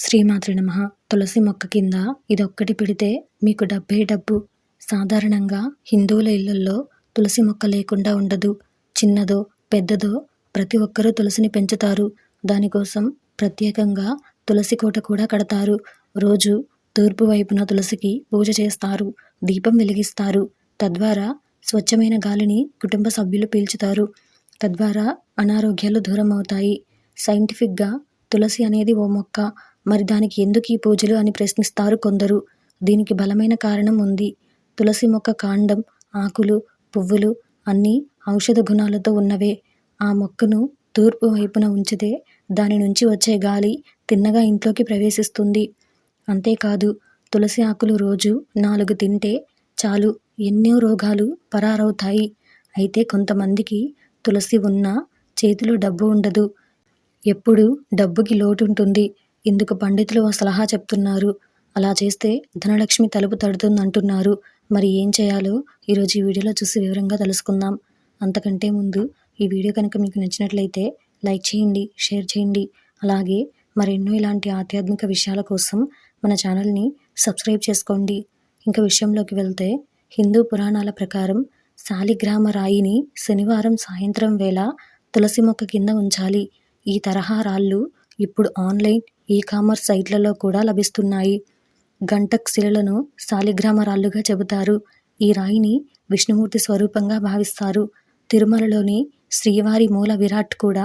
శ్రీమాతృ నమ. తులసి మొక్క కింద ఇదొక్కటి పెడితే మీకు డబ్బే డబ్బు. సాధారణంగా హిందువుల ఇళ్ళల్లో తులసి మొక్క లేకుండా ఉండదు. చిన్నదో పెద్దదో ప్రతి ఒక్కరూ తులసిని పెంచుతారు. దానికోసం ప్రత్యేకంగా తులసి కోట కూడా కడతారు. రోజు తూర్పు వైపున తులసికి పూజ చేస్తారు. దీపం వెలిగిస్తారు. తద్వారా స్వచ్ఛమైన గాలిని కుటుంబ సభ్యులు పీల్చుతారు. తద్వారా అనారోగ్యాలు దూరం అవుతాయి సైంటిఫిక్గా తులసి అనేది ఓ మొక్క. మరి దానికి ఎందుకు ఈ పూజలు అని ప్రశ్నిస్తారు కొందరు. దీనికి బలమైన కారణం ఉంది. తులసి మొక్క కాండం ఆకులు పువ్వులు అన్నీ ఔషధ గుణాలతో ఉన్నవే. ఆ మొక్కను తూర్పు వైపున ఉంచితే దాని నుంచి వచ్చే గాలి తిన్నగా ఇంట్లోకి ప్రవేశిస్తుంది. అంతేకాదు తులసి ఆకులు రోజు నాలుగు తింటే చాలు ఎన్నో రోగాలు పరారవుతాయి. అయితే కొంతమందికి తులసి ఉన్నా చేతిలో డబ్బు ఉండదు. ఎప్పుడు డబ్బుకి లోటు ఉంటుంది ఇందుకు పండితులు సలహా చెప్తున్నారు? అలా చేస్తే ధనలక్ష్మి తలుపు తడుతుందంటున్నారు. మరి ఏం చేయాలో? ఈరోజు ఈ వీడియోలో చూసి వివరంగా తెలుసుకుందాం. అంతకంటే ముందు ఈ వీడియో కనుక మీకు నచ్చినట్లయితే లైక్ చేయండి షేర్ చేయండి. అలాగే మరెన్నో ఇలాంటి ఆధ్యాత్మిక విషయాల కోసం మన ఛానల్ని సబ్స్క్రైబ్ చేసుకోండి. ఇంకా విషయంలోకి వెళ్తే హిందూ పురాణాల ప్రకారం శాలిగ్రామ రాయిని శనివారం సాయంత్రం వేళ తులసి మొక్క కింద ఉంచాలి. ఈ తరహా రాళ్ళు ఇప్పుడు ఆన్లైన్ ఈ కామర్స్ సైట్లలో కూడా లభిస్తున్నాయి. గంటక్ శిలలను శాలిగ్రామ రాళ్ళుగా చెబుతారు. ఈ రాయిని విష్ణుమూర్తి స్వరూపంగా భావిస్తారు. తిరుమలలోని శ్రీవారి మూల విరాట్ కూడా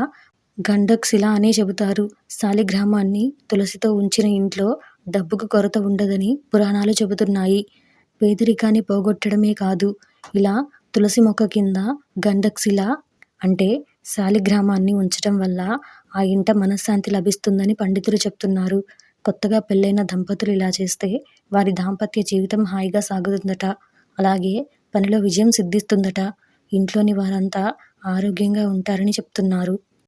గండక్ శిల అనే చెబుతారు. శాలిగ్రామాన్ని తులసితో ఉంచిన ఇంట్లో డబ్బుకు కొరత ఉండదని పురాణాలు చెబుతున్నాయి. పేదరికాన్ని పోగొట్టడమే కాదు ఇలా తులసి మొక్క కింద గండక్ శిల అంటే శాలిగ్రామాన్ని ఉంచడం వల్ల ఆ ఇంట మనశ్శాంతి లభిస్తుందని పండితులు చెప్తున్నారు. కొత్తగా పెళ్ళైన దంపతులు ఇలా చేస్తే వారి దాంపత్య జీవితం హాయిగా సాగుతుందట. అలాగే పనిలో విజయం సిద్ధిస్తుందట. ఇంట్లోని వారంతా ఆరోగ్యంగా ఉంటారని చెప్తున్నారు.